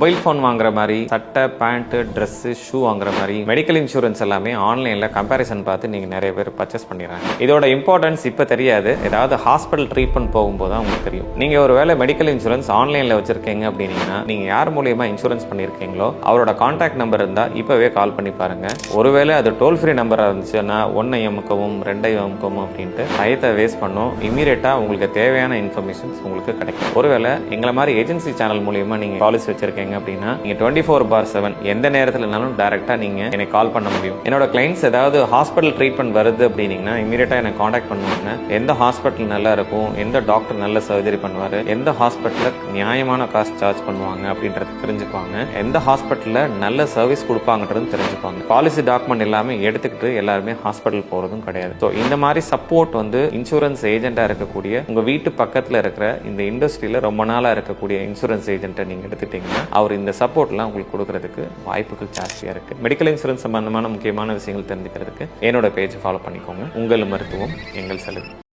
Mobile phone வாங்குற மாதிரி சட்டை பேண்ட்டு ட்ரெஸ்ஸு ஷூ வாங்குற மாதிரி மெடிக்கல் இன்சூரன்ஸ் எல்லாமே ஆன்லைனில் கம்பேரிசன் பார்த்து நீங்கள் நிறைய பேர் பர்ச்சேஸ் பண்ணிடுறாங்க. இதோட இம்பார்ட்டன்ஸ் இப்போ தெரியாது. ஏதாவது ஹாஸ்பிட்டல் ட்ரீட்மெண்ட் போகும்போது தான் உங்களுக்கு தெரியும். நீங்கள் ஒரு வேளை மெடிக்கல் இன்சூரன்ஸ் ஆன்லைனில் வச்சுருக்கீங்க அப்படின்னீங்கன்னா நீங்கள் யார் மூலியமாக இன்சூரன்ஸ் பண்ணியிருக்கீங்களோ அவரோட கான்டாக்ட் நம்பர் இருந்தால் இப்போவே கால் பண்ணி பாருங்கள் ஒருவேளை அது டோல் ஃப்ரீ நம்பராக இருந்துச்சுன்னா ஒன்றை எமுக்கவும் ரெண்டை எமுக்கவும் அப்படின்ட்டு டயத்தை வேஸ்ட் பண்ணும். இமீடியட்டாக உங்களுக்கு தேவையான இன்ஃபர்மேஷன்ஸ் உங்களுக்கு கிடைக்கும். ஒருவேளை எங்களை மாதிரி ஏஜென்சி சேனல் மூலியமாக நீங்கள் பாலிசி வச்சுருக்கீங்க அப்படின்னா நீங்கள் டுவெண்ட்டி ஃபோர் பார் செவன் எந்த நேரத்துலனாலும் டேரெக்டாக நீங்கள் எனக்கு கால் பண்ண முடியும். என்னோட கிளைண்ட்ஸ் ஏதாவது ஹாஸ்பிட்டல் ட்ரீட்மெண்ட் வருது அப்படின்னீங்கன்னா இமீடியட்டாக எனக்கு காண்டாக்ட் பண்ணுவாங்க. எந்த ஹாஸ்பிட்டல் நல்லா இருக்கும் எந்த டாக்டர் நல்ல சர்ஜரி பண்ணுவார் எந்த ஹாஸ்பிட்டலில் நியாயமான காசு சார்ஜ் பண்ணுவாங்க அப்படின்றது தெரிஞ்சுக்குவாங்க. எந்த ஹாஸ்பிட்டலில் நல்ல சர்வீஸ் கொடுப்பாங்கன்றது தெரிஞ்சுப்பாங்க பாலிசி டாக்குமெண்ட் எல்லாமே எடுத்துக்கிட்டு எல்லாருமே ஹாஸ்பிட்டல் போகிறதும் கிடையாது. ஸோ இந்த மாதிரி சப்போர்ட் வந்து இன்சூரன்ஸ் ஏஜென்ட்டாக இருக்கக்கூடிய உங்கள் வீட்டு பக்கத்தில் இருக்கிற இந்த இண்டஸ்ட்ரியில் ரொம்ப நாளாக இருக்கக்கூடிய இன்சூரன்ஸ் ஏஜென்ட்டை நீங்கள் எடுத்துட்டீங்கன்னா அவர் இந்த சப்போர்ட்லாம் உங்களுக்கு கொடுக்கறதுக்கு வாய்ப்புகள் ஜாஸ்தியாக இருக்குது மெடிக்கல் இன்சூரன்ஸ் சம்பந்தமான முக்கியமான விஷயங்கள் தெரிஞ்சுக்கிறதுக்கு என்னோட பேஜை ஃபாலோ பண்ணிக்கோங்க. உங்கள் மருத்துவம் எங்கள் செலவு.